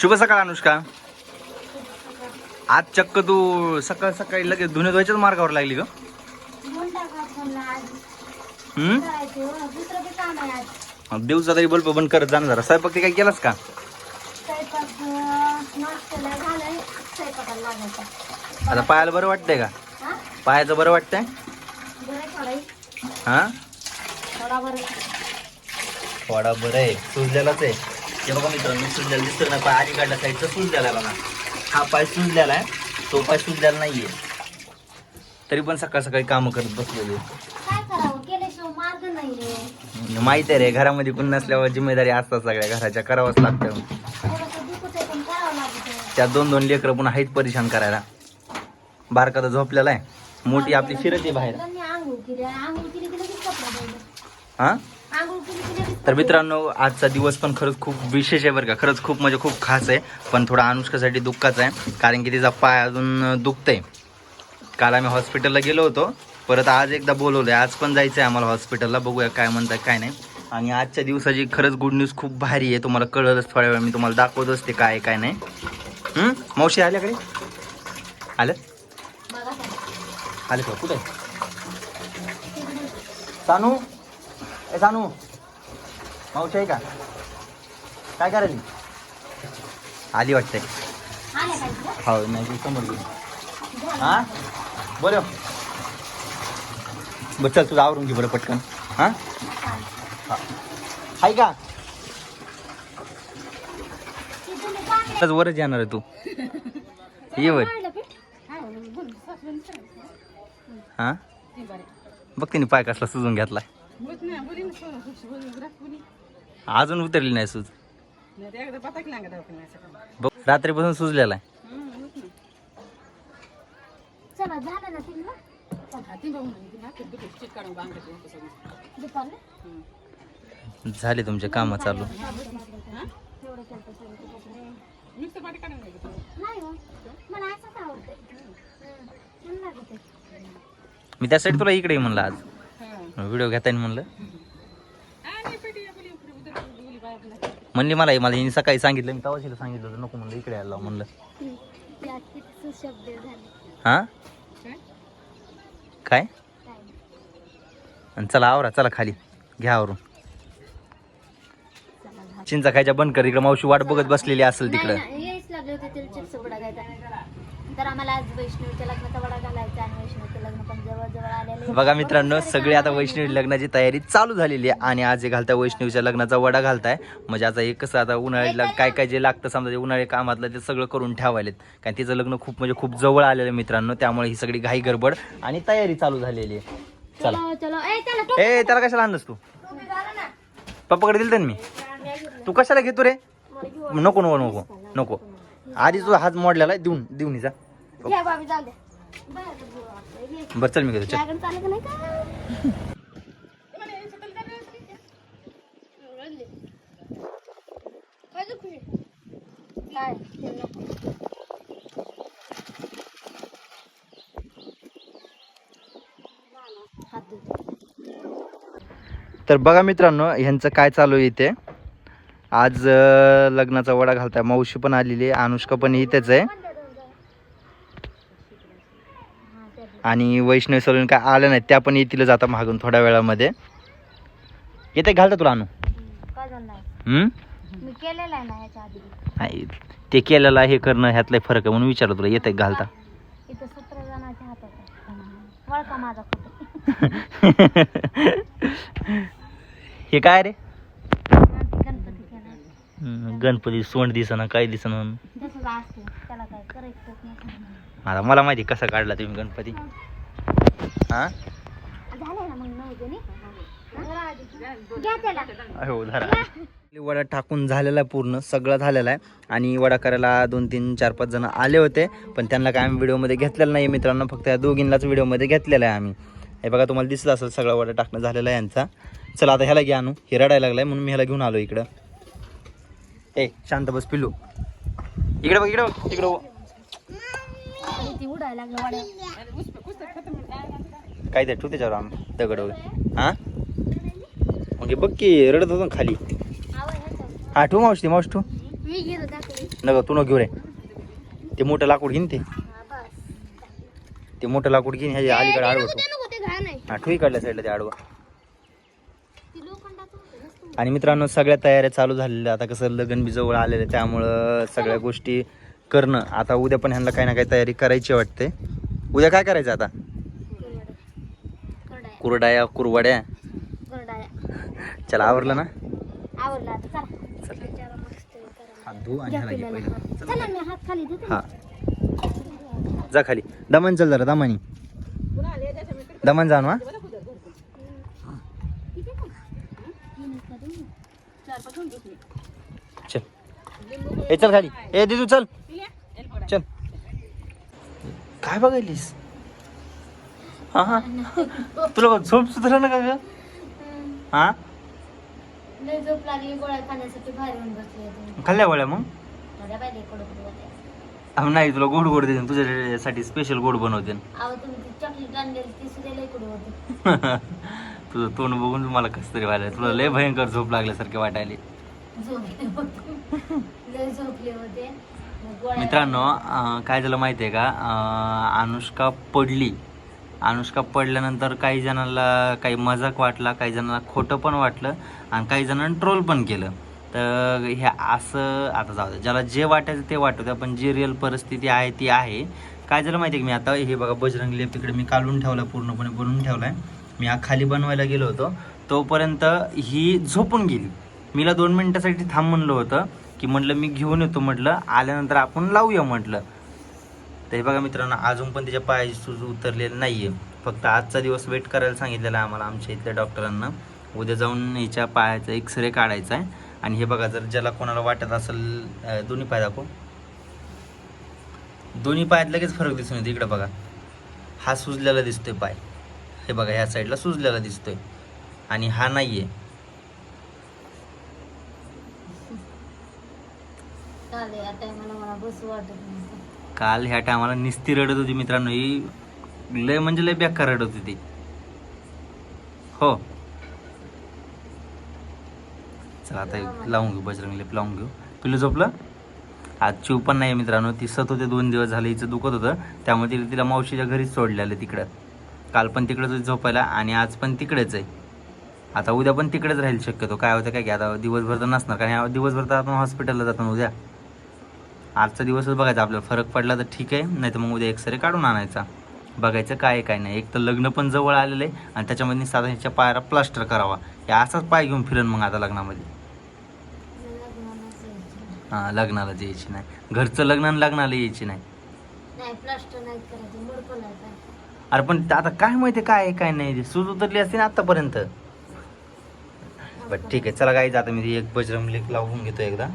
शुभ सकाळ अनुष्का. आज चक्क तू सकाळ सकाळी लगेच धुणे धुवायच्याच मार्गावर लागली ग. दिवसा तरी बल्ब बंद करत जाणं जरा. स्वयंपाक ते काही केलास का? आता पायाला बरं वाटतंय का? हा? पायाचं बरं वाटतंय? हा? थोडा बरं. थोडा बरं आहे. सुजलेलाच आहे. हे बघा मित्रांनो सुजलेला दिसतोय ना पाय आधी काढला साईडचा सुजलेला आहे बघा. हा पाय सुजलेला आहे तो पाय सुजलेला नाहीये. तरी पण सकाळ सकाळी कामं करत बसलेले नाही माहिती आहे रे घरामध्ये कोण नसल्यावर जिम्मेदारी असतात सगळ्या घराच्या करावंच लागतं. पण त्या दोन दोन लेकरं पुन्हा आहेत परेशान करायला. बारका तर झोपलेला आहे मोठी आपली फिरत आहे बाहेर. हा? तर मित्रांनो आजचा दिवस पण खरंच खूप विशेष आहे बरं का. खरंच खूप म्हणजे खूप खास आहे. पण थोडा अनुष्कासाठी दुःखाचा आहे. कारण की तिचा पाय अजून दुखतंय. काल आम्ही हॉस्पिटलला गेलो होतो. परत आज एकदा बोलवलं आहे आज पण जायचं आहे आम्हाला हॉस्पिटलला. बघूया काय म्हणतात काय नाही. आणि आजच्या दिवसाची खरंच गुड न्यूज खूप भारी आहे. तुम्हाला कळलंच थोड्या वेळ मी तुम्हाला दाखवत असते काय आहे, काय नाही. मावशी आल्याकडे आलं बघा आले? का? कुठे सानू? ए सानू मावशी आहे का? काय करायली? आली वाटते? हो नाही ती समोर हा? बोल बरं चल तुझं आवरून घे बरं पटकन. हा? हाय का? वरच येणार आहे तू. ये वर. हा? बघ तिने पाय कसला सुजून घेतलाय. अजून उतरली नाही सूज. बघ रात्रीपासून सुजलेला आहे. चला झालं ना तुमचे कामं चालू. हो. मी त्यासाठी तुला इकडे म्हणलं आज. व्हिडिओ घेता येईल म्हणलं. म्हणली मला मला हिने सकाळी सांगितलं मी तवाशीला सांगितलं होतं नको म्हणलं इकडे यायला लाव म्हणलं. हं, त्यात किती शब्द झाले. हा? काय? काय? आणि चला आवरा चला खाली घ्या आवरून. चिंचा खायच्या बंद कर इकडे मावशी वाट बघत बसलेली असेल तिकडं. ना, यायच लागले होते तिला चिप्स वडा घ्यायचा. तर आम्हाला आज वैष्णवीच्या लग्नाचा वडा घालायचा आणि वैष्णवीचं लग्न पण जवळ जवळ आलेले बघा मित्रांनो सगळे आता वैष्णवी लग्नाची तयारी चालू झालेली आहे आणि आज जे घालताय वैष्णवीच्या लग्नाचा वडा घालताय. म्हणजे आता एक कसं आता उन्हाळ्याला काय काय जे लागतं समजा जे उन्हाळी कामातलं ते सगळं करून ठेवायलेत. कारण तिचं लग्न खूप म्हणजे खूप जवळ आलेलं मित्रांनो त्यामुळे ही सगळी घाई गडबड आणि तयारी चालू झालेली आहे. चला. ए त्याला कशाला आणलंस तू. पप्पाकडे दिलं मी. तू कशाला घेतो रे? नको नको नको नको. आधी तुझा हात मोडलेला आहे देऊन देऊन हिचा बरं चल मी घेतो चल त्याकडे चाललं का नाही का काय ते नको. हात धुतो. तर बघा मित्रांनो ह्यांचं काय चालू आहे इथे आज लग्नाचा वडा घालताय मावशी पण आलेली आहे अनुष्का पण इथेच आहे आणि वैष्णवी सलून काय आल्या नाहीत त्या पण येतीलच आता मागून थोड्या वेळामध्ये. येते घालता तुला आणू नाही. नाही ते केलेलं हे करणं ह्यातला फरक आहे म्हणून विचारलं तुला. येते घालता? हे काय रे? गणपती सोंड दिसना काय दिसना आता मला माहिती कसा काढला तुम्ही गणपती. हा? हो धरा. वडा टाकून झालेला आहे पूर्ण सगळं झालेला आहे. आणि वडा करायला दोन तीन चार पाच जण आले होते पण त्यांना काय आम्ही व्हिडिओमध्ये घेतलेलं नाही मित्रांनो फक्त या दोघींनाच व्हिडिओमध्ये घेतलेला आहे आम्ही. हे बघा तुम्हाला दिसलं असेल सगळा वडा टाकणं झालेला आहे यांचा. चला आता ह्याला घ्या आणू हे रडायला लागलाय म्हणून मी ह्याला घेऊन आलो इकडं. ए शांत बस पिल्लू. इकडे बघ इकडे बघ. ती उडायला लागलं वाड्या काय ते ठेवू त्याच्यावर आम दगड वगैरे. हां? मग हे बघ की रडत होतो ना खाली. हा ठेवू मावशी मावशी ठेवू. मी घेतो दाखवली नका तू न घेऊ रे ते मोठं लाकूड घेईन ते. ते मोठं लाकूड घेईन ह्याच्या अलीकडे ते आडवं ते ते घाण आहे. हा ठोई काढल्या साईडला ते आडवं. ती लोखंडाचं होतं नसतं आणि मित्रांनो सगळ्या तयाऱ्या चालू झालेल्या. आता कसं लग्न बी जवळ आलेलं आहे, त्यामुळं सगळ्या गोष्टी करणं. आता उद्या पण ह्यांना काही ना काही तयारी करायची वाटते. उद्या काय करायचं आता? करडाया कुरवड्या. करडाया. चला आवरलं ना हा. जा खाली. दमन चल जरा दमानी. दमन जाणू किती पण? तीन का दोन? चार पाच होऊन घेतले. चल. ए चल खाली. ए दिदू चल. चल. काय बघायलीस? हा हा. तुला बघ, झोप सुधारा ना का ग. हा? लय झोप लागली गोळ्या खाण्यासाठी बाहेर येऊन बसले होते. खाल्ल्या गोळ्या मग? नाही तुला गोड गोड देते तुझ्यासाठी स्पेशल गोड बनवते. ती ती तुझं तोंड बघून मला कसं तरी व्हायला तुला लय भयंकर झोप लागल्यासारखे वाटायले. झोपले होते. लय झोपले होते. मित्रांनो अं, काय झालं माहिती आहे का? अं, अनुष्का पडली. अनुष्का पडल्यानंतर काही जणांना काही मजाक वाटला काही जणांना खोटं पण वाटलं आणि काही जणांना ट्रोल पण केलं. तर हे असं आता जाऊ दे. ज्याला जे वाटायचं ते वाटतं पण जी रिअल परिस्थिती आहे ती आहे. काय झालं माहिती आहे की मी आता? हे बघा बजरंग लेप तिकडे मी काढून ठेवला पूर्णपणे बनवून आहे मी हा खाली बनवायला गेलो होतो. तोपर्यंत ही झोपून गेली. मीला दोन मिनिटासाठी थांब म्हणलं होतं की म्हटलं मी घेऊन येतो म्हटलं आल्यानंतर आपण लावूया म्हटलं. तर हे बघा मित्रांनो अजून पण त्याच्या पायाची सूज उतरलेलं नाही आहे फक्त आजचा दिवस वेट करायला सांगितलेला आहे आम्हाला आमच्या इथल्या डॉक्टरांना. उद्या जाऊन याच्या पायाचा एक्सरे काढायचा आहे. आणि हे बघा जर ज्याला कोणाला वाटत असेल दोन्ही पाय दाखव. दोन्ही पायात लगेच फरक दिसून येतो. इकडं बघा. हा सुजलेला दिसतोय पाय. हे बघा ह्या साईडला सुजलेला दिसतोय. आणि हा नाही आहे मला बसू वाटत नव्हतं. काल ह्या टायमाला निस्ती रडत होती मित्रांनो. ही लय म्हणजे लय बेकार रडत होती ती. हो. चला आता एक लावून घेऊ बजरंग लेप लावून घेऊ. पिलू झोपलं? आज चिव पण नाही मित्रांनो. ती सत होते दोन दिवस झाले हिचं दुखत होतं. त्यामुळे तिला तिला मावशीच्या घरीच सोडलेलं तिकडं. काल पण तिकडेच होती झोपायला आणि आज पण तिकडेच आहे. आता उद्या पण तिकडेच राहील शक्यतो. काय होतं काय की आता दिवसभर तर नसणार. कारण दिवसभर तर आपण हॉस्पिटलला जातो ना उद्या. आजचा दिवसच बघायचा. आपल्याला फरक पडला तर ठीक आहे नाही तर मग उद्या एक्सरे काढून आणायचा. बघायचं काय काय नाही. एक तर लग्न पण जवळ आलेलं आहे आणि त्याच्यामध्ये साधा ह्याच्या पायाला प्लास्टर करावा. हे असाच पाय घेऊन फिरण मग आता लग्नामध्ये. हां लग्नाला यायची नाही. घरचं लग्न आणि लग्नाला यायची नाही. अरे पण आता काय माहिती काय आहे काय नाही. सूज उतरली असते ना आतापर्यंत. बट ठीक आहे. चला काय आता मी एक बजरंग लेक लावून घेतो एकदा.